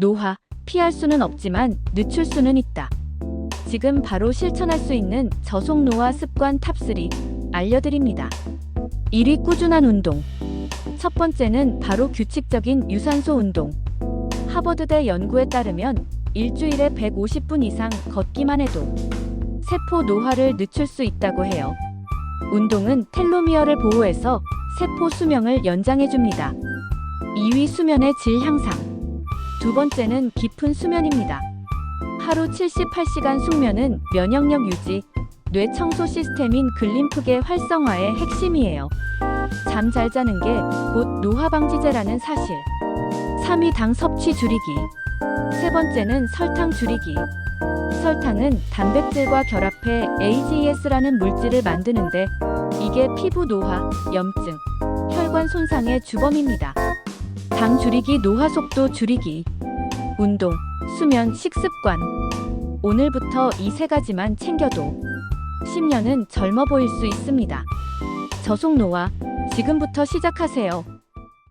노화, 피할 수는 없지만 늦출 수는 있다. 지금 바로 실천할 수 있는 저속 노화 습관 탑3 알려드립니다. 1위 꾸준한 운동. 첫 번째는 바로 규칙적인 유산소 운동. 하버드대 연구에 따르면 일주일에 150분 이상 걷기만 해도 세포 노화를 늦출 수 있다고 해요. 운동은 텔로미어를 보호해서 세포 수명을 연장해줍니다. 2위 수면의 질 향상. 두 번째는 깊은 수면입니다. 하루 78시간 숙면은 면역력 유지, 뇌 청소 시스템인 글림프계 활성화의 핵심이에요. 잠 잘 자는 게 곧 노화 방지제라는 사실. 3위 당 섭취 줄이기. 세 번째는 설탕 줄이기. 설탕은 단백질과 결합해 AGES라는 물질을 만드는데 이게 피부 노화, 염증, 혈관 손상의 주범입니다. 당 줄이기, 노화 속도 줄이기. 운동, 수면, 식습관. 오늘부터 이 세 가지만 챙겨도 10년은 젊어 보일 수 있습니다. 저속 노화, 지금부터 시작하세요.